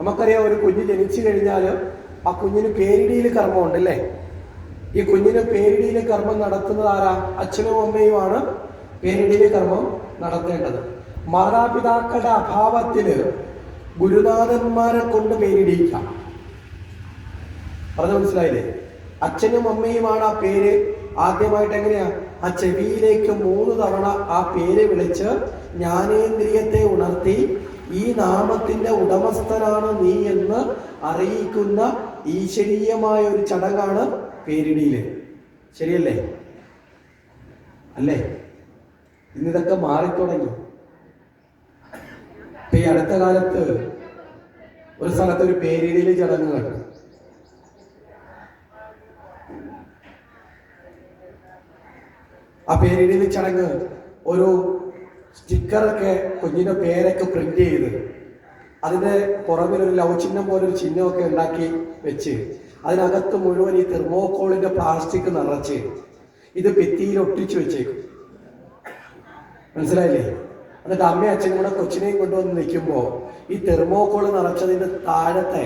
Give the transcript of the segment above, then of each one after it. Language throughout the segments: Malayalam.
നമുക്കറിയാം ഒരു കുഞ്ഞ് ജനിച്ചു കഴിഞ്ഞാൽ ആ കുഞ്ഞിന് പേരിടിയിൽ കർമ്മമുണ്ട് അല്ലേ ഈ കുഞ്ഞിന് പേരിടിയിൽ കർമ്മം നടത്തുന്നത് ആരാ? അച്ഛനും അമ്മയുമാണ് പേരിടിയിൽ കർമ്മം നടത്തേണ്ടത്. മാതാപിതാക്കളുടെ അഭാവത്തിൽ ഗുരുനാഥന്മാരെ കൊണ്ട് പേരിടിയിക്കാം. പറഞ്ഞു മനസ്സിലായില്ലേ? അച്ഛനും അമ്മയുമാണ് ആ പേര്. ആദ്യമായിട്ട് എങ്ങനെയാ? ആ ചെവിയിലേക്ക് മൂന്ന് തവണ ആ പേര് വിളിച്ച് ജ്ഞാനേന്ദ്രിയത്തെ ഉണർത്തി ഈ നാമത്തിന്റെ ഉടമസ്ഥനാണ് നീ എന്ന് അറിയിക്കുന്ന ഈശ്വരീയമായ ഒരു ചടങ്ങാണ് പേരിടിയിൽ ശരിയല്ലേ? അല്ലേ? ഇന്നിതൊക്കെ മാറിത്തുടങ്ങി. ഇപ്പൊ ഈ അടുത്ത കാലത്ത് ഒരു സ്ഥലത്ത് ഒരു പേരിടിയിൽ ചടങ്ങ് കണ്ടു ആ പേരിടിയിൽ ചടങ്ങ് ഒരു സ്റ്റിക്കറൊക്കെ കുഞ്ഞിന്റെ പേരൊക്കെ പ്രിന്റ് ചെയ്ത് അതിന്റെ ഒരു ലവ് ചിഹ്നം പോലെ ഒരു ചിഹ്നമൊക്കെ ഉണ്ടാക്കി വെച്ച് അതിനകത്ത് മുഴുവൻ ഈ തെർമോക്കോളിന്റെ പ്ലാസ്റ്റിക് നിറച്ച് ഇത് ഭിത്തിയിൽ ഒട്ടിച്ചു വെച്ചേക്കും. മനസ്സിലായില്ലേ? എന്നിട്ട് അമ്മയും അച്ഛനും കൂടെ കൊച്ചിനെയും കൊണ്ടുവന്ന് നിൽക്കുമ്പോൾ ഈ തെർമോക്കോൾ നിറച്ചതിന്റെ താഴത്തെ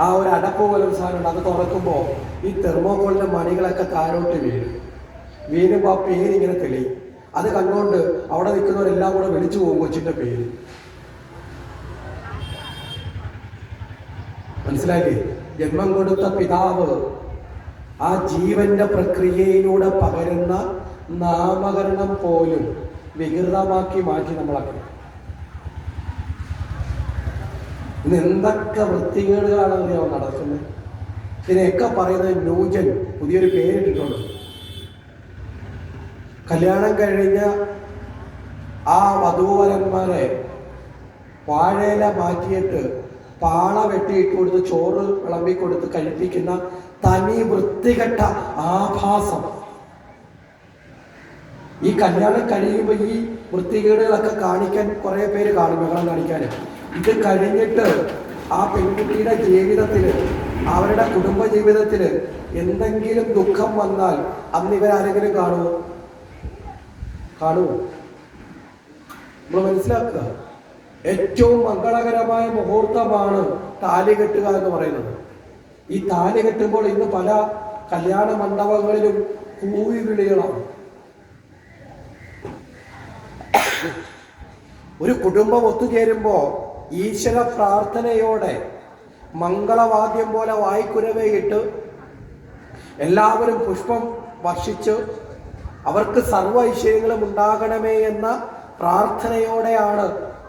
ആ ഒരു അടപ്പ് പോലെ ഒരു സാധനം ഉണ്ട്. അത് തുറക്കുമ്പോൾ ഈ തെർമോകോളിന്റെ മണികളൊക്കെ താഴോട്ട് വീഴും. വീഴുമ്പോൾ ആ പേരിങ്ങനെ തെളിയും. അത് കണ്ടുകൊണ്ട് അവിടെ നിൽക്കുന്നവരെല്ലാം കൂടെ വിളിച്ചു പോകും കൊച്ചിന്റെ പേര്. മനസ്സിലായില്ലേ? ജന്മം കൊടുത്ത പിതാവ് ആ ജീവന്റെ പ്രക്രിയയിലൂടെ പകരുന്ന നാമകരണം പോലും വികൃതമാക്കി മാറ്റി നമ്മളൊക്കെ ഇന്ന് എന്തൊക്കെ വൃത്തികേടുകളാണ് അറിയാമോ നടക്കുന്നത്? ഇതിനെയൊക്കെ പറയുന്നത് ന്യൂജൻ പുതിയൊരു പേരിട്ടിട്ടുണ്ട്. കല്യാണം കഴിഞ്ഞ ആ വധൂവരന്മാരെ വാഴയില മാറ്റിയിട്ട് പാള വെട്ടിയിട്ട് കൊടുത്ത് ചോറ് വിളമ്പി കൊടുത്ത് കഴിപ്പിക്കുന്ന തനി വൃത്തികെട്ട ആഭാസം. ഈ കല്യാണം കഴിയുമ്പോൾ ഈ വൃത്തികേടുകളൊക്കെ കാണിക്കാൻ കുറേ പേര് കാണും ബഹളം കാണിക്കാൻ ഇത് കഴിഞ്ഞിട്ട് ആ പെൺകുട്ടിയുടെ ജീവിതത്തിൽ അവരുടെ കുടുംബ ജീവിതത്തിൽ എന്തെങ്കിലും ദുഃഖം വന്നാൽ അന്ന് ഇവരാരെങ്കിലും കാണുമോ? കാണുമോ നമ്മൾ മനസ്സിലാക്കുക. ഏറ്റവും മംഗളകരമായ മുഹൂർത്തമാണ് താലി കെട്ടുക എന്ന് പറയുന്നത്. ഈ താലി കെട്ടുമ്പോൾ ഇന്ന് പല കല്യാണ മണ്ഡപങ്ങളിലും കൂവി വിളികളാണ് ഒരു കുടുംബം ഒത്തുചേരുമ്പോൾ ഈശ്വര പ്രാർത്ഥനയോടെ മംഗളവാദ്യം പോലെ വായ്ക്കുരവയിട്ട് എല്ലാവരും പുഷ്പം വർഷിച്ച് അവർക്ക് സർവ ഐശ്വര്യങ്ങളും ഉണ്ടാകണമേ എന്ന പ്രാർത്ഥനയോടെയാണ്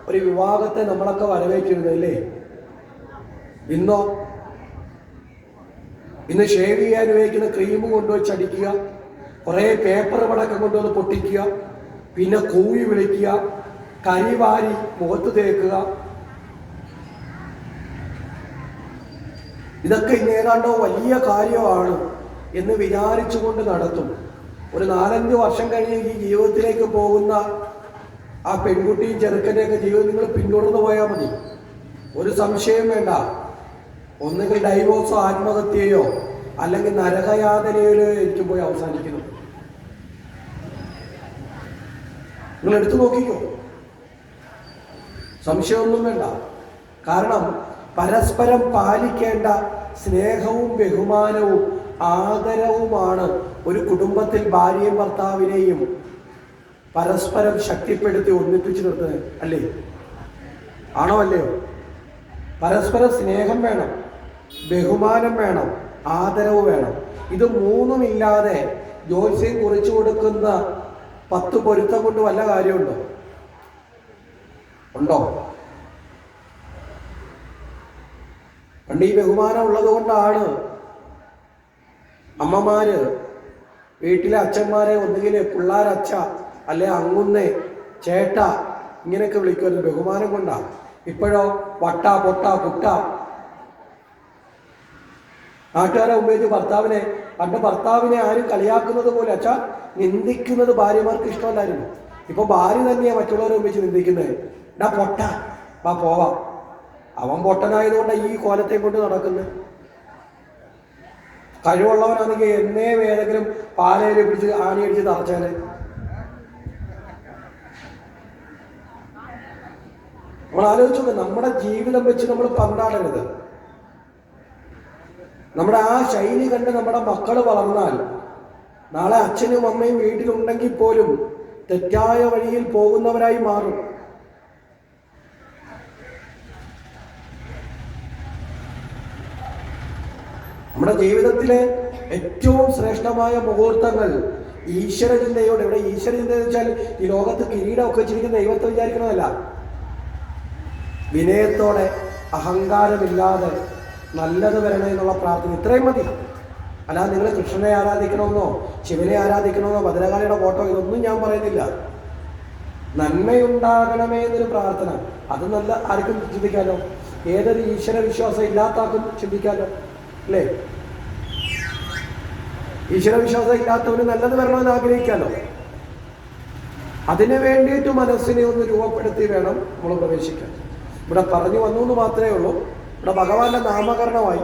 ഒരു വിവാഹത്തെ നമ്മളൊക്കെ വരവേറ്റിരുന്നത് അല്ലേ? ഇന്നോ ഇന്ന് ഷേവ് ചെയ്യാൻ ഉപയോഗിക്കുന്ന ക്രീം കൊണ്ടുവച്ച് അടിക്കുക കുറേ പേപ്പർ പടക്കം കൊണ്ടുവന്ന് പൊട്ടിക്കുക പിന്നെ കൂവി വിളിക്കുക കരിവാരി മുഖത്ത് തേക്കുക. ഇതൊക്കെ ഇന്ന് ഏതാണ്ടോ വലിയ കാര്യമാണ് എന്ന് വിചാരിച്ചുകൊണ്ട് നടത്തും. ഒരു നാലഞ്ച് വർഷം കഴിഞ്ഞ് ഈ ജീവിതത്തിലേക്ക് പോകുന്ന ആ പെൺകുട്ടിയും ചെറുക്കന്റെയൊക്കെ ജീവിതം നിങ്ങൾ പിന്തുടർന്ന് പോയാൽ മതി. ഒരു സംശയം വേണ്ട. ഒന്നുകിൽ ഡൈവോഴ്സോ ആത്മഹത്യയോ അല്ലെങ്കിൽ നരകയാതനയിലോ എനിക്ക് പോയി അവസാനിക്കുന്നു. നിങ്ങൾ എടുത്തു നോക്കിക്കോ. സംശയമൊന്നും വേണ്ട. കാരണം പരസ്പരം പാലിക്കേണ്ട സ്നേഹവും ബഹുമാനവും ആദരവുമാണ് ഒരു കുടുംബത്തിൽ ഭാര്യയും ഭർത്താവിനെയും പരസ്പരം ശക്തിപ്പെടുത്തി ഒന്നിപ്പിച്ചു നിർത്തുന്നത് അല്ലേ? ആണോ അല്ലയോ? പരസ്പര സ്നേഹം വേണം ബഹുമാനം വേണം ആദരവ് വേണം. ഇത് മൂന്നുമില്ലാതെ ജ്യോത്സ്യം കുറിച്ചു കൊടുക്കുന്ന പത്ത് പൊരുത്തം കൊണ്ട് വല്ല കാര്യമുണ്ടോ? ഉണ്ടോ? പണ്ട് ഈ ബഹുമാനം ഉള്ളത് കൊണ്ടാണ് അമ്മമാര് വീട്ടിലെ അച്ഛന്മാരെ ഒന്നുകിൽ പിള്ളേരച്ഛ അല്ലെ അങ്ങുന്നേ ചേട്ട ഇങ്ങനെയൊക്കെ വിളിക്കുമായിരുന്നു ബഹുമാനം കൊണ്ടാ. ഇപ്പോഴോ വട്ട പൊട്ട കുട്ട നാട്ടുകാരെ ഉപയോഗിച്ച് ഭർത്താവിനെ പണ്ട് ഭർത്താവിനെ ആരും കളിയാക്കുന്നത് പോലെ അച്ഛ നിന്ദിക്കുന്നത് ഭാര്യമാർക്ക് ഇഷ്ടമല്ലായിരുന്നു. ഇപ്പൊ ഭാര്യ തന്നെയാണ് മറ്റുള്ളവരെ ഉപയോഗിച്ച് നിന്ദിക്കുന്നത് ഡാ പൊട്ട വാ പോവാം. അവൻ പൊട്ടനായതുകൊണ്ടാണ് ഈ കോലത്തെ കൊണ്ട് നടക്കുന്നത് കഴിവുള്ളവനാണെങ്കിൽ എന്നേ ഏതെങ്കിലും പാലയിൽ പിടിച്ച് ആണിയടിച്ച് തറച്ചാൽ നമ്മൾ ആലോചിച്ചോണ്ട് നമ്മുടെ ജീവിതം വെച്ച് നമ്മൾ പന്താടരുത്. നമ്മുടെ ആ ശൈലി കണ്ട് നമ്മുടെ മക്കൾ വളർന്നാൽ നാളെ അച്ഛനും അമ്മയും വീട്ടിലുണ്ടെങ്കിൽ പോലും തെറ്റായ വഴിയിൽ പോകുന്നവരായി മാറും. നമ്മുടെ ജീവിതത്തിലെ ഏറ്റവും ശ്രേഷ്ഠമായ മുഹൂർത്തങ്ങൾ ഈശ്വരചിന്തയോടെ. ഇവിടെ ഈശ്വരചിന്ത വെച്ചാൽ ഈ ലോകത്ത് കിരീടമൊക്കെ വെച്ചിരിക്കുന്ന ദൈവത്തെ വിചാരിക്കണമല്ല വിനയത്തോടെ അഹങ്കാരമില്ലാതെ നല്ലത് വരണേ എന്നുള്ള പ്രാർത്ഥന ഇത്രയും മതി. അല്ലാതെ നിങ്ങൾ കൃഷ്ണനെ ആരാധിക്കണമെന്നോ ശിവനെ ആരാധിക്കണമെന്നോ ഭദ്രകാളിയുടെ ഫോട്ടോ ഇതൊന്നും ഞാൻ പറയുന്നില്ല. നന്മയുണ്ടാകണമേ എന്നൊരു പ്രാർത്ഥന. അത് നല്ല ആർക്കും ചിന്തിക്കാലോ? ഏതൊരു ഈശ്വര വിശ്വാസം ഇല്ലാത്ത ആർക്കും ചിന്തിക്കാലോ? അല്ലേ? ഈശ്വര വിശ്വാസം ഇല്ലാത്തവന് നല്ലത് വരണമെന്ന് ആഗ്രഹിക്കാലോ? അതിനു വേണ്ടിയിട്ട് മനസ്സിനെ ഒന്ന് രൂപപ്പെടുത്തി വേണം നമ്മൾ പ്രവേശിക്കാൻ. ഇവിടെ പറഞ്ഞു വന്നു എന്ന് മാത്രമേ ഉള്ളൂ. ഇവിടെ ഭഗവാന്റെ നാമകരണമായി.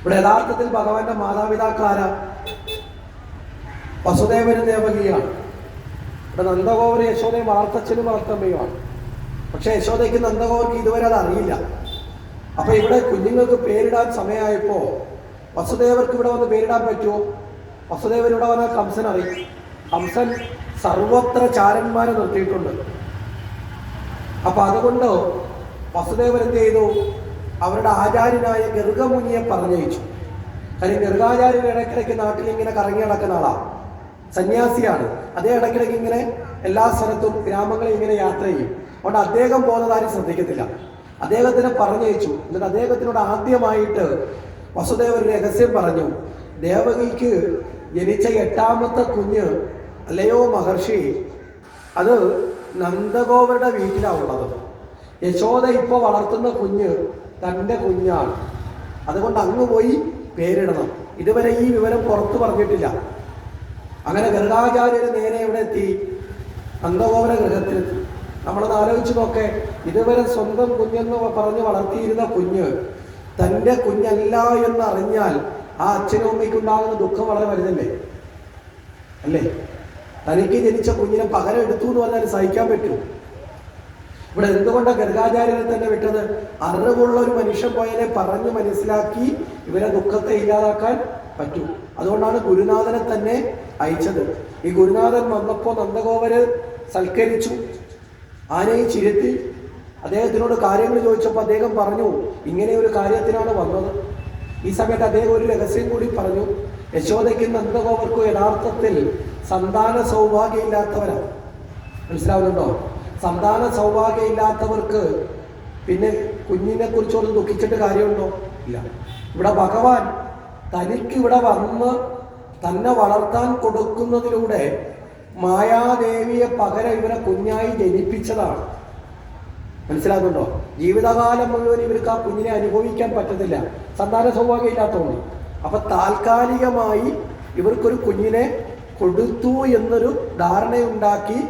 ഇവിടെ യഥാർത്ഥത്തിൽ ഭഗവാന്റെ മാതാപിതാക്കളാര? വസുദേവനും ദേവകിയാണ്. ഇവിടെ നന്ദഗോപുര യശോദയും വളർത്തച്ഛനും വളർത്തമ്മയുമാണ് പക്ഷെ യശോദയ്ക്ക് നന്ദഗോപുർക്ക് ഇതുവരെ അത് അറിയില്ല. അപ്പൊ ഇവിടെ കുഞ്ഞുങ്ങൾക്ക് പേരിടാൻ സമയമായപ്പോ വസുദേവർക്ക് ഇവിടെ വന്ന് പേരിടാൻ പറ്റുമോ? വസുദേവൻ ഇവിടെ വന്നാൽ കംസൻ അറിയും. കംസൻ സർവത്ര ചാരന്മാരെ നിർത്തിയിട്ടുണ്ട്. അപ്പൊ അതുകൊണ്ട് വസുദേവൻ എന്ത് ചെയ്തു? അവരുടെ ആചാര്യനായ ഗർഗമുനിയെ പറഞ്ഞയച്ചു. കാര്യം ഗർഗാചാര്യൻ ഇടയ്ക്കിടയ്ക്ക് നാട്ടിൽ ഇങ്ങനെ കറങ്ങി നടക്കുന്ന ആളാണ് സന്യാസിയാണ്. അതേ ഇടയ്ക്കിടയ്ക്ക് ഇങ്ങനെ എല്ലാ സ്ഥലത്തും ഗ്രാമങ്ങളിൽ ഇങ്ങനെ യാത്ര ചെയ്യും. അതുകൊണ്ട് അദ്ദേഹം പോകുന്നതാരും ശ്രദ്ധിക്കത്തില്ല. അദ്ദേഹത്തിനെ പറഞ്ഞയച്ചു. എന്നിട്ട് അദ്ദേഹത്തിനോട് ആദ്യമായിട്ട് വസുദേവൻ രഹസ്യം പറഞ്ഞു. ദേവകിക്ക് ജനിച്ച എട്ടാമത്തെ കുഞ്ഞ് അല്ലയോ മഹർഷി അത് നന്ദഗോപരുടെ വീട്ടിലാണ് ഉള്ളത്. യശോദ ഇപ്പോൾ വളർത്തുന്ന കുഞ്ഞ് തന്റെ കുഞ്ഞാണ്. അതുകൊണ്ട് അങ്ങ് പോയി പേരിടണം. ഇതുവരെ ഈ വിവരം പുറത്തു പറഞ്ഞിട്ടില്ല. അങ്ങനെ ഗർഗാചാര്യർ നേരെ ഇവിടെ എത്തി നന്ദഗോപുര ഗൃഹത്തിലെത്തി. നമ്മളത് ആലോചിച്ച് നോക്കേ. ഇതുവരെ സ്വന്തം കുഞ്ഞെന്ന് പറഞ്ഞ് വളർത്തിയിരുന്ന കുഞ്ഞ് തന്റെ കുഞ്ഞല്ല എന്ന് അറിഞ്ഞാൽ ആ അച്ഛനും അമ്മയ്ക്കുണ്ടാകുന്ന ദുഃഖം വളരെ വലുതല്ലേ? അല്ലേ? തനിക്ക് ജനിച്ച കുഞ്ഞിനെ പകരം എടുത്തു എന്ന് പറഞ്ഞാൽ സഹിക്കാൻ പറ്റൂ. ഇവിടെ എന്തുകൊണ്ടാണ് ഗർഗാചാര്യനെ തന്നെ വിട്ടത്? അറിവുള്ള ഒരു മനുഷ്യൻ പോയാലെ പറഞ്ഞ് മനസ്സിലാക്കി ഇവരെ ദുഃഖത്തെ ഇല്ലാതാക്കാൻ പറ്റൂ. അതുകൊണ്ടാണ് ഗുരുനാഥനെ തന്നെ അയച്ചത്. ഈ ഗുരുനാഥൻ വന്നപ്പോൾ നന്ദഗോപര് സൽക്കരിച്ചു. ആനയെ ചിരുത്തി അദ്ദേഹത്തിനോട് കാര്യങ്ങൾ ചോദിച്ചപ്പോൾ അദ്ദേഹം പറഞ്ഞു ഇങ്ങനെ ഒരു കാര്യത്തിനാണ് വന്നത്. ഈ സമയത്ത് അദ്ദേഹം ഒരു രഹസ്യം കൂടി പറഞ്ഞു യശോദയ്ക്കും നന്ദഗോപർക്കും യഥാർത്ഥത്തിൽ സന്താന സൗഭാഗ്യമില്ലാത്തവരാണ്. മനസ്സിലാവുന്നുണ്ടോ? സന്താന സൗഭാഗ്യമില്ലാത്തവർക്ക് പിന്നെ കുഞ്ഞിനെ കുറിച്ചൊന്നും ദുഃഖിച്ചിട്ട് കാര്യമുണ്ടോ? ഇല്ല. ഇവിടെ ഭഗവാൻ തനിക്ക് ഇവിടെ വന്ന് തന്നെ വളർത്താൻ കൊടുക്കുന്നതിലൂടെ മായാദേവിയെ പകരം ഇവരെ കുഞ്ഞായി ജനിപ്പിച്ചതാണ്. മനസ്സിലാകുന്നുണ്ടോ? ജീവിതകാലം മുഴുവൻ ഇവർക്ക് ആ കുഞ്ഞിനെ അനുഭവിക്കാൻ പറ്റത്തില്ല. സന്താന സൗഭാഗ്യം ഇല്ലാത്തതുകൊണ്ട് അപ്പൊ താൽക്കാലികമായി ഇവർക്കൊരു കുഞ്ഞിനെ കൊടുത്തു എന്നൊരു ധാരണയുണ്ടാക്കി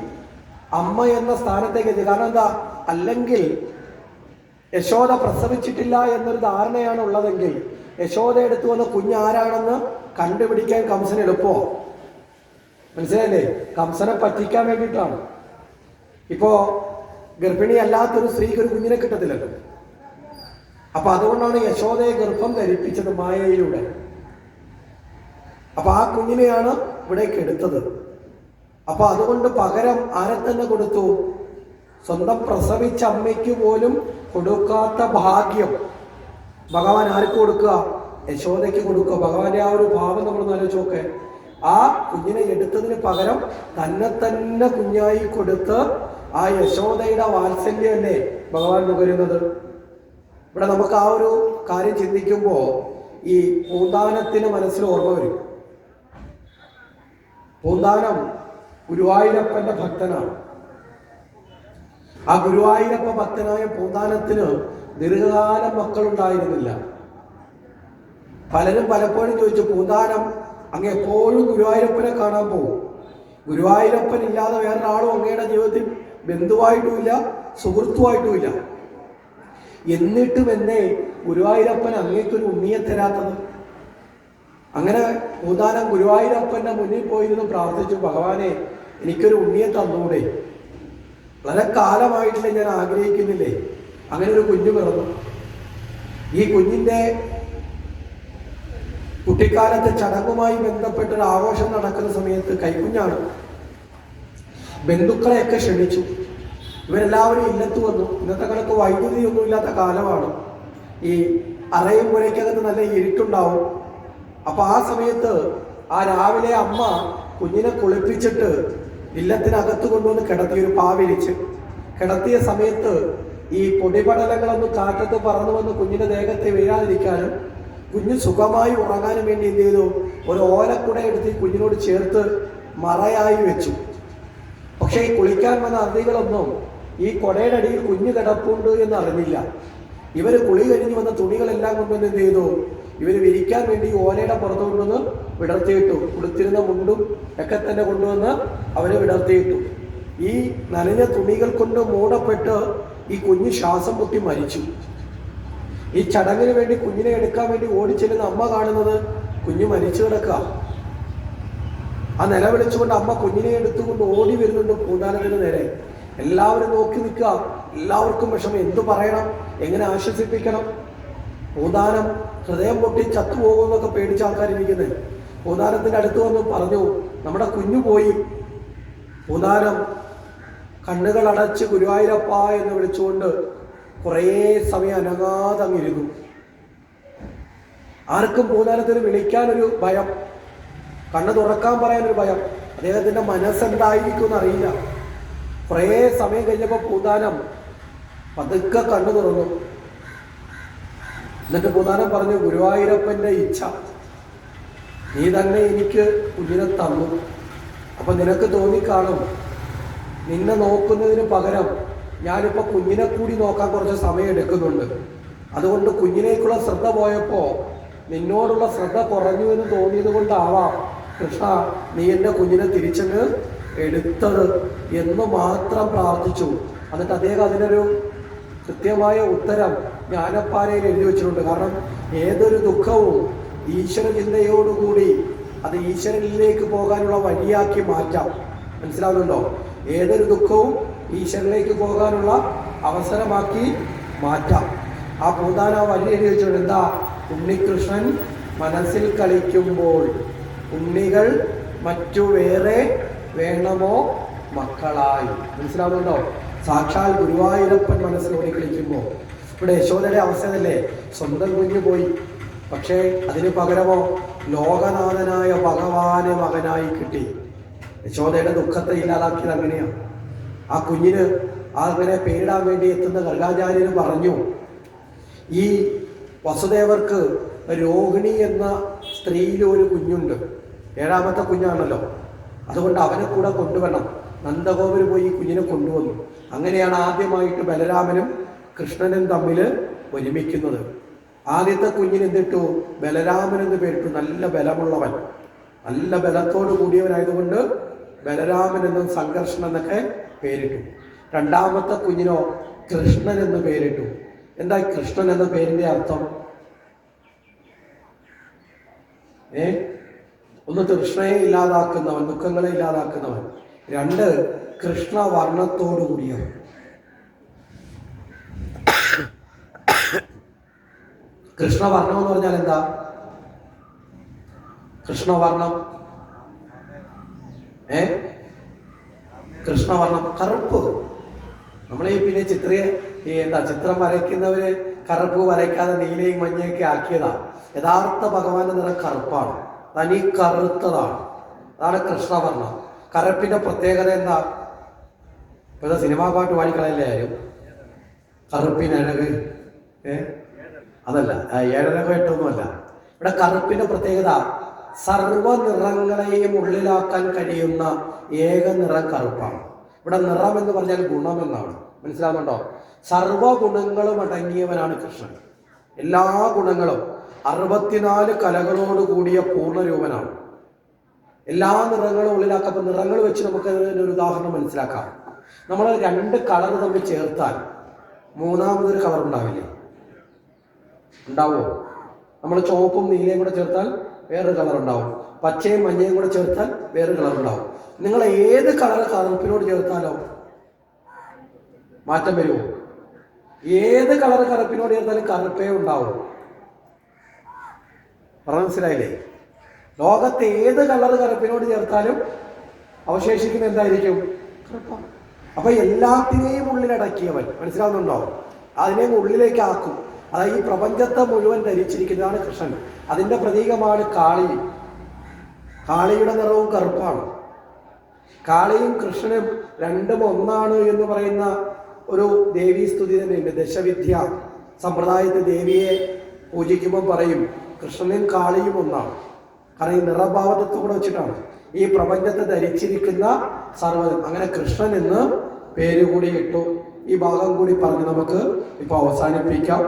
അമ്മ എന്ന സ്ഥാനത്തേക്ക് എത്തി. കാരണം എന്താ? അല്ലെങ്കിൽ യശോദ പ്രസവിച്ചിട്ടില്ല എന്നൊരു ധാരണയാണ് ഉള്ളതെങ്കിൽ യശോദ എടുത്തു വന്ന കുഞ്ഞ് ആരാണെന്ന് കണ്ടുപിടിക്കാൻ കംസന് എളുപ്പമോ മനസ്സിലായില്ലേ? കംസനെ പറ്റിക്കാൻ വേണ്ടിയിട്ടാണ്. ഇപ്പോ ഗർഭിണി അല്ലാത്തൊരു സ്ത്രീക്ക് ഒരു കുഞ്ഞിനെ കിട്ടത്തില്ലല്ലോ. അപ്പൊ അതുകൊണ്ടാണ് യശോദയെ ഗർഭം ധരിപ്പിച്ചത് മായയിലൂടെ. അപ്പൊ ആ കുഞ്ഞിനെയാണ് ഇവിടേക്ക് എടുത്തത്. അപ്പൊ അതുകൊണ്ട് പകരം ആരെ തന്നെ കൊടുത്തു? സ്വന്തം പ്രസവിച്ച അമ്മയ്ക്ക് പോലും കൊടുക്കാത്ത ഭാഗ്യം. ഭഗവാൻ ആർക്ക് കൊടുക്കുക? യശോദയ്ക്ക് കൊടുക്കുക. ഭഗവാന്റെ ആ ഒരു ഭാവം നമ്മൾ ആലോചിച്ച് ആ കുഞ്ഞിനെ എടുത്തതിന് പകരം തന്നെ തന്നെ കുഞ്ഞായി കൊടുത്ത് ആ യശോദയുടെ വാത്സല്യമല്ലേ ഭഗവാൻ നുകരുന്നത്? ഇവിടെ നമുക്ക് ആ ഒരു കാര്യം ചിന്തിക്കുമ്പോൾ ഈ പൂന്താനത്തിന് മനസ്സിൽ ഓർമ്മ വരും. പൂന്താനം ഗുരുവായൂരപ്പന്റെ ഭക്തനാണ്. ആ ഗുരുവായൂരപ്പ ഭക്തനായ പൂന്താനത്തിന് ദീർഘകാലം മക്കളുണ്ടായിരുന്നില്ല. പലരും പലപ്പോഴും ചോദിച്ചു പൂന്താനം അങ്ങ് എപ്പോഴും ഗുരുവായൂരപ്പനെ കാണാൻ പോകും. ഗുരുവായൂരപ്പൻ ഇല്ലാതെ വേറൊരാളും അങ്ങയുടെ ജീവിതത്തിൽ ബന്ധുവായിട്ടുമില്ല സുഹൃത്തുമായിട്ടുമില്ല എന്നിട്ടും എന്നേ ഗുരുവായൂരപ്പൻ അങ്ങേക്കൊരു ഉണ്ണിയെ തരാത്തത്. അങ്ങനെ ഭൂതാനം ഗുരുവായൂരപ്പന്റെ മുന്നിൽ പോയിരുന്നു പ്രാർത്ഥിച്ചു ഭഗവാനെ എനിക്കൊരു ഉണ്ണിയെ തന്നൂടെ. വളരെ കാലമായിട്ടില്ല ഞാൻ ആഗ്രഹിക്കുന്നില്ലേ? അങ്ങനെ ഒരു കുഞ്ഞു പിറന്നു. ഈ കുഞ്ഞിന്റെ കുട്ടിക്കാലത്തെ ചടങ്ങുമായി ബന്ധപ്പെട്ട ഒരു ആഘോഷം നടക്കുന്ന സമയത്ത് കൈക്കുഞ്ഞാണ്. ബന്ധുക്കളെയൊക്കെ ക്ഷണിച്ചു. ഇവരെല്ലാവരും ഇല്ലത്ത് വന്നു. ഇന്നത്തെ കണക്ക് വൈദ്യുതി ഒന്നും ഇല്ലാത്ത കാലമാണ്. ഈ അറയും പുരയ്ക്കകത്ത് നല്ല ഇരുട്ടുണ്ടാവും. അപ്പൊ ആ സമയത്ത് ആ രാവിലെ അമ്മ കുഞ്ഞിനെ കുളിപ്പിച്ചിട്ട് ഇല്ലത്തിനകത്ത് കൊണ്ടുവന്ന് കിടത്തി ഒരു പാവിരിച്ച്. കിടത്തിയ സമയത്ത് ഈ പൊടിപടലങ്ങളൊന്നും കാറ്റത്ത് പറന്നു വന്ന് കുഞ്ഞിന്റെ ദേഹത്തെ വീഴാതിരിക്കാനും കുഞ്ഞ് സുഖമായി ഉറങ്ങാനും വേണ്ടി എന്ത് ചെയ്തു? ഒരു ഓലക്കുട എടുത്ത് കുഞ്ഞിനോട് ചേർത്ത് മറയായി വെച്ചു. പക്ഷേ ഈ കുളിക്കാൻ വന്ന അതിഥികളൊന്നും ഈ കൊടയുടെ അടിയിൽ കുഞ്ഞ് കിടപ്പുണ്ട് എന്ന് അറിഞ്ഞില്ല. ഇവർ കുളി കഴിഞ്ഞ് വന്ന തുണികളെല്ലാം കൊണ്ടുവന്ന് എന്ത് ചെയ്തു? ഇവർ വിരിക്കാൻ വേണ്ടി ഓലയുടെ പുറത്ത് കൊണ്ടുവന്ന് വിടർത്തിയിട്ടു. ഉടുത്തിരുന്ന മുണ്ടും ഒക്കെ തന്നെ കൊണ്ടുവന്ന് അവരെ വിടർത്തിയിട്ടു. ഈ നനഞ്ഞ തുണികൾ കൊണ്ട് മൂടപ്പെട്ട് ഈ കുഞ്ഞ് ശ്വാസം പൊട്ടി മരിച്ചു. ഈ ചടങ്ങിന് വേണ്ടി കുഞ്ഞിനെ എടുക്കാൻ വേണ്ടി ഓടിച്ചെല്ലുന്ന അമ്മ കാണുന്നത് കുഞ്ഞ് മരിച്ചു കിടക്കുക. ആ നിലവിളിച്ചുകൊണ്ട് അമ്മ കുഞ്ഞിനെ എടുത്തുകൊണ്ട് ഓടി വരുന്നുണ്ട് പൂന്താനത്തിന് നേരെ. എല്ലാവരും നോക്കി നിൽക്കുക. എല്ലാവർക്കും വിഷമം. എന്തു പറയണം? എങ്ങനെ ആശ്വസിപ്പിക്കണം? പൂന്താനം ഹൃദയം പൊട്ടി ചത്തുപോകുമെന്നൊക്കെ പേടിച്ച ആൾക്കാരിരിക്കുന്നത് പൂന്താനത്തിന്റെ അടുത്ത് വന്ന് പറഞ്ഞു നമ്മുടെ കുഞ്ഞു പോയി. പൂന്താനം കണ്ണുകൾ അടച്ച് ഗുരുവായൂരപ്പ എന്ന് വിളിച്ചുകൊണ്ട് കുറേ സമയം അനങ്ങാതെ അങ്ങിരുന്നു ആർക്കും പൂന്താനത്തിന് വിളിക്കാനൊരു ഭയം കണ്ണു തുറക്കാൻ പറയാനൊരു ഭയം അദ്ദേഹത്തിന്റെ മനസ്സെന്തായിരിക്കും എന്നറിയില്ല കുറേ സമയം കഴിഞ്ഞപ്പോൾ പൂതാനം പതുക്കെ കണ്ണു തുറന്നു. എന്നിട്ട് പൂതാനം പറഞ്ഞു ഗുരുവായൂരപ്പന്റെ ഇച്ഛ നീ തന്നെ എനിക്ക് കുഞ്ഞിനെ തന്നു. അപ്പം നിനക്ക് തോന്നിക്കാണും. നിന്നെ നോക്കുന്നതിന് പകരം ഞാനിപ്പോ കുഞ്ഞിനെ കൂടി നോക്കാൻ കുറച്ച് സമയം എടുക്കുന്നുണ്ട്. അതുകൊണ്ട് കുഞ്ഞിനേക്കുള്ള ശ്രദ്ധ പോയപ്പോൾ നിന്നോടുള്ള ശ്രദ്ധ കുറഞ്ഞു എന്ന് തോന്നിയത് കൊണ്ടാവാം. കൃഷ്ണ നീ എന്റെ കുഞ്ഞിനെ തിരിച്ചങ്ങ് എടുത്തത് എന്ന് മാത്രം പ്രാർത്ഥിച്ചു. എന്നിട്ട് അദ്ദേഹം അതിനൊരു കൃത്യമായ ഉത്തരം ജ്ഞാനപ്പാരയിൽ എഴുതി വെച്ചിട്ടുണ്ട്. കാരണം ഏതൊരു ദുഃഖവും ഈശ്വര ചിന്തയോടുകൂടി അത് ഈശ്വരനിലേക്ക് പോകാനുള്ള വഴിയാക്കി മാറ്റാം. മനസ്സിലാവുന്നുണ്ടോ? ഏതൊരു ദുഃഖവും ഈശ്വരനിലേക്ക് പോകാനുള്ള അവസരമാക്കി മാറ്റാം. ആ പൂതാന വലിയ എന്താ? ഉണ്ണികൃഷ്ണൻ മനസ്സിൽ കളിക്കുമ്പോൾ ഉണ്ണികൾ മറ്റു വേറെ വേണമോ മക്കളായി. മനസ്സിലാവുന്നുണ്ടോ? സാക്ഷാൽ ഗുരുവായൂരപ്പൻ മനസ്സിൽ ഓടി കളിക്കുമ്പോൾ ഇവിടെ യശോദയുടെ അവസ്ഥയല്ലേ സ്വന്തം കുഞ്ഞു പോയി. പക്ഷേ അതിന് പകരമോ? ലോകനാഥനായ ഭഗവാനെ മകനായി കിട്ടി. യശോദയുടെ ദുഃഖത്തെ ഇല്ലാതാക്കിയത് അങ്ങനെയാണ് ആ കുഞ്ഞിന് അങ്ങനെ പേരിടാൻ വേണ്ടി എത്തുന്ന ഗർഗാചാര്യന് പറഞ്ഞു ഈ വസുദേവർക്ക് രോഹിണി എന്ന സ്ത്രീയിൽ ഒരു കുഞ്ഞുണ്ട്. ഏഴാമത്തെ കുഞ്ഞാണല്ലോ. അതുകൊണ്ട് അവനെ കൂടെ കൊണ്ടുവരണം. നന്ദഗോപുർ പോയി ഈ കുഞ്ഞിനെ കൊണ്ടുവന്നു. അങ്ങനെയാണ് ആദ്യമായിട്ട് ബലരാമനും കൃഷ്ണനും തമ്മിൽ ഒരുമിക്കുന്നത്. ആദ്യത്തെ കുഞ്ഞിന് എന്തിട്ടു? ബലരാമൻ എന്ന് പേരിട്ടു. നല്ല ബലമുള്ളവൻ. നല്ല ബലത്തോട് കൂടിയവനായതുകൊണ്ട് ബലരാമൻ എന്നും സംഘർഷണം എന്നൊക്കെ പേരിട്ടു. രണ്ടാമത്തെ കുഞ്ഞിനോ കൃഷ്ണൻ എന്ന് പേരിട്ടു. എന്താ കൃഷ്ണൻ എന്ന പേരിന്റെ അർത്ഥം? ഏ? ഒന്ന് തൃഷ്ണയെ ഇല്ലാതാക്കുന്നവൻ ദുഃഖങ്ങളെ ഇല്ലാതാക്കുന്നവൻ. രണ്ട് കൃഷ്ണ വർണത്തോടു കൂടിയവൻ. കൃഷ്ണവർണം എന്ന് പറഞ്ഞാൽ എന്താ? കൃഷ്ണവർണം. ഏ? കൃഷ്ണവർണം കറുപ്പ്. നമ്മൾ ഈ പിന്നെ ചിത്ര ഈ എന്താ ചിത്രം വരയ്ക്കുന്നവര് കറുപ്പ് വരയ്ക്കാതെ നീലയും മഞ്ഞയൊക്കെ ആക്കിയതാ. യഥാർത്ഥ ഭഗവാന്റെ നിറം കറുപ്പാണ്. തനി കറുത്തതാണ്. അതാണ് കൃഷ്ണവർണം കറുപ്പിന്റെ പ്രത്യേകത എന്താ? ഇപ്പൊ സിനിമാ പാട്ട് പാടിക്കളയല്ലേ ആരും? കറുപ്പിനഴക് ഏ? അതല്ല ഏഴരക എട്ടൊന്നുമല്ല. ഇവിടെ കറുപ്പിന്റെ പ്രത്യേകത സർവ നിറങ്ങളെയും ഉള്ളിലാക്കാൻ കഴിയുന്ന ഏക നിറം കറുപ്പാണ് ഇവിടെ നിറം എന്ന് പറഞ്ഞാൽ ഗുണമെന്നാണ് മനസ്സിലാവുന്നുണ്ടോ? സർവ ഗുണങ്ങളും അടങ്ങിയവനാണ് കൃഷ്ണൻ. എല്ലാ ഗുണങ്ങളും അറുപത്തിനാല് കലകളോട് കൂടിയ പൂർണരൂപനാണ്. എല്ലാ നിറങ്ങളും ഉള്ളിലാക്കപ്പോൾ നിറങ്ങൾ വെച്ച് നമുക്ക് ഒരു ഉദാഹരണം മനസ്സിലാക്കാം. നമ്മൾ രണ്ട് കളർ തമ്മിൽ ചേർത്താൽ മൂന്നാമതൊരു കളർ ഉണ്ടാവില്ലേ ഉണ്ടാവുമോ നമ്മൾ ചുവപ്പും നീലയും കൂടെ ചേർത്താൽ വേറൊരു കളർ ഉണ്ടാവും. പച്ചയും മഞ്ഞയും കൂടെ ചേർത്താൽ വേറൊരു കളർ ഉണ്ടാവും. നിങ്ങൾ ഏത് കളർ കറുപ്പിനോട് ചേർത്താലോ? മാറ്റം വരുമോ? ഏത് കളർ കറുപ്പിനോട് ചേർത്താലും കറുപ്പേ ഉണ്ടാവും. പറഞ്ഞ മനസ്സിലായില്ലേ? ലോകത്തെ ഏത് കളർ കറുപ്പിനോട് ചേർത്താലും അവശേഷിക്കുന്ന എന്തായിരിക്കും? അപ്പൊ എല്ലാത്തിനെയും ഉള്ളിലടക്കിയവൻ. മനസ്സിലാവുന്നുണ്ടോ? അതിനെ ഉള്ളിലേക്ക് ആക്കും. അതായത് ഈ പ്രപഞ്ചത്തെ മുഴുവൻ ധരിച്ചിരിക്കുന്നതാണ് കൃഷ്ണൻ. അതിന്റെ പ്രതീകമാണ് കാളി. കാളിയുടെ നിറവും കറുപ്പാണ്. കാളിയും കൃഷ്ണനും രണ്ടും ഒന്നാണ് എന്ന് പറയുന്ന ഒരു ദേവീ സ്തുതി തന്നെയുണ്ട് ദശവിദ്യ സമ്പ്രദായത്തിൽ ദേവിയെ പൂജിക്കുമ്പോൾ പറയും കൃഷ്ണനും കാളിയും ഒന്നാണ്. കാരണം ഈ നിറഭാവതത്തോടെ വെച്ചിട്ടാണ് ഈ പ്രപഞ്ചത്തെ ധരിച്ചിരിക്കുന്ന സർവതും അങ്ങനെ കൃഷ്ണൻ എന്ന് പേര് കൂടി ഇട്ടു. ഈ ഭാഗം കൂടി പറഞ്ഞ് നമുക്ക് ഇപ്പോൾ അവസാനിപ്പിക്കാം.